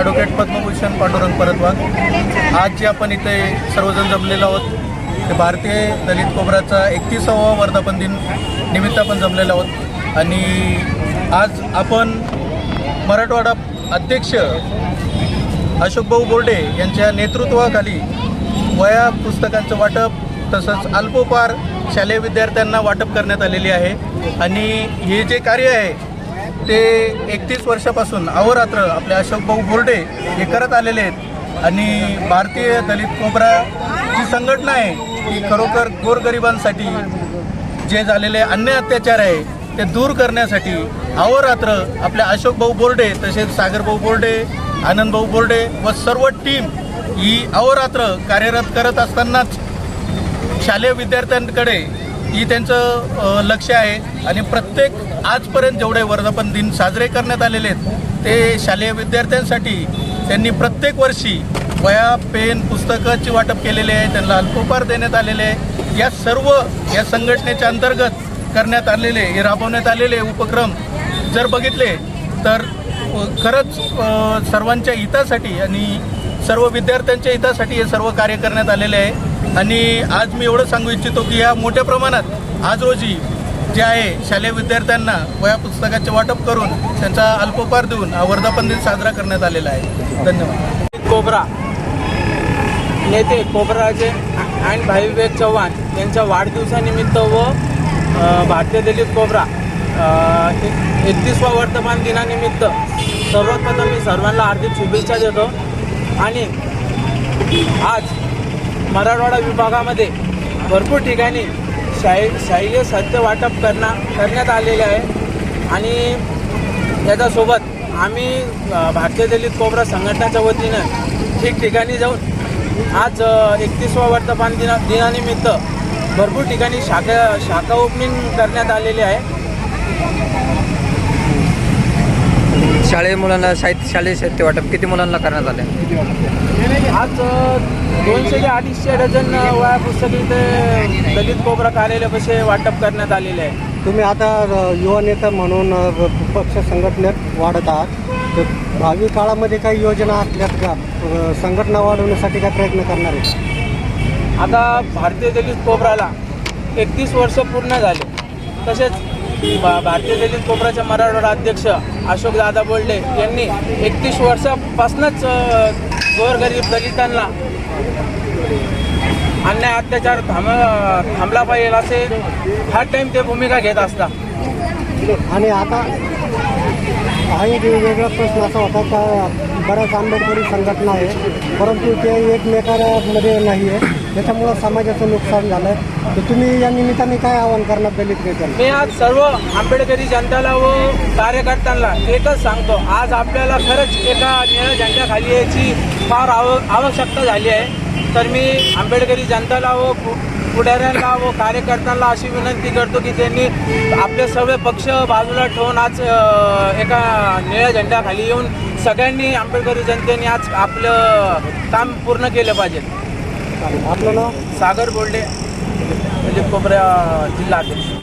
Advocate Padmabhushan Pandurang Paratwag आज जे आपण इथे सर्वजण जमलेलो आहोत ते भारतीय दलित कोबराचा एकतीसावा वर्धापन दिन निमित्त आपण जमलेलो आहोत. आणि आज आपण मराठवाडा अध्यक्ष अशोकभाऊ बोर्डे यांच्या नेतृत्वाखाली वया पुस्तकांचं वाटप तसंच अल्पोपार शालेय विद्यार्थ्यांना वाटप करण्यात आलेली आहे. आणि हे जे कार्य आहे ते एकतीस वर्षापासून अहोरात्र आपले अशोकभाऊ बोर्डे हे करत आलेले आहेत. आणि भारतीय दलित कोबरा जी संघटना आहे ती खरोखर गोरगरिबांसाठी जे झालेले अन्य अत्याचार आहे ते दूर करण्यासाठी अहोरात्र आपल्या अशोकभाऊ बोर्डे तसेच सागरभाऊ बोर्डे आनंदभाऊ बोर्डे व सर्व टीम ही अहोरात्र कार्यरत करत असतानाच शालेय विद्यार्थ्यांकडे ही त्यांचं लक्ष आहे. आणि प्रत्येक आजपर्यंत जेवढे वर्धापन दिन साजरे करण्यात आलेले आहेत ते शालेय विद्यार्थ्यांसाठी त्यांनी प्रत्येक वर्षी वया पेन पुस्तकाची वाटप केलेले आहे त्यांना अल्पोपार देण्यात आलेले आहे. या सर्व या संघटनेच्या अंतर्गत करण्यात आलेले हे राबवण्यात आलेले उपक्रम जर बघितले तर खरंच सर्वांच्या हितासाठी आणि सर्व विद्यार्थ्यांच्या हितासाठी हे सर्व कार्य करण्यात आलेले आहे. आणि आज मी एवढं सांगू इच्छितो की ह्या मोठ्या प्रमाणात आज रोजी जे आहे शालेय विद्यार्थ्यांना वया पुस्तकाचे वाटप करून त्यांचा अल्पोपार देऊन हा वर्धापन दिन साजरा करण्यात आलेला आहे. धन्यवाद. कोबरा. नेते कोबराचे अँड भाई विवेक चव्हाण यांच्या वाढदिवसानिमित्त व भारतीय दलित कोबरा एकतीसवा वर्तमान दिनानिमित्त सर्वात प्रथम मी सर्वांना हार्दिक शुभेच्छा देतो. आणि आज मराठवाडा विभागामध्ये भरपूर ठिकाणी शाही शाहीय सत्य वाटप करण्या करण्यात आलेले आहे. आणि याच्यासोबत आम्ही भारतीय दलित कोबरा संघटनेच्या वतीनं ठिकठिकाणी जाऊन आज एकतीसवा वर्तमान दिना दिनानिमित्त भरपूर ठिकाणी शाखा शाखा ओपनिंग करण्यात आलेली आहे. शाळेय मुलांना साहित्य शालेय साहित्य वाटप किती मुलांना करण्यात आले? आज दोनशे ते अडीचशे डझन वया पुस्तक इथे दलित कोबरा कार्यालयापाशी वाटप करण्यात आलेले आहे. तुम्ही आता युवा नेता म्हणून पक्ष संघटनेत वाढत आहात. तर भावी काळामध्ये काही योजना असल्यात का? संघटना वाढवण्यासाठी काय प्रयत्न करणार आहे? आता भारतीय दलित कोबराला एकतीस वर्ष पूर्ण झाले. तसेच भारतीय दलित कोबराचे मराठवाडा अध्यक्ष अशोक दादा बोल्डे यांनी एकतीस वर्षापासूनच गोरगरीब दलितांना अन्याय अत्याचार थांब थांबला पाहिजे असे हर टाईम ते भूमिका घेत असतात. आणि आता हा एक वेगळा प्रश्न असा होता का बऱ्याच आंबेडकरी संघटना आहे परंतु ते एकमेकांमध्ये नाही आहे. त्याच्यामुळं समाजाचं नुकसान झालं आहे तर तुम्ही या निमित्ताने काय आवाहन करणार दलित नेत्यांना? मी आज सर्व आंबेडकरी जनतेला व कार्यकर्त्यांना एकच सांगतो आज आपल्याला खरंच एका निळ्या झेंड्याखाली याची फार आव आवश्यकता झाली आहे. तर मी आंबेडकरी जनतेला व पुढाऱ्यांना व कार्यकर्त्यांना अशी विनंती करतो की त्यांनी आपले सर्व पक्ष बाजूला ठेवून आज एका निळ्या झेंड्याखाली येऊन सगळ्यांनी आंबेडकरी जनतेने आज आपलं काम पूर्ण केलं पाहिजे. आपलं नाव? सागर बोल्डे दलित कोपऱ्या जिल्हा अध्यक्ष.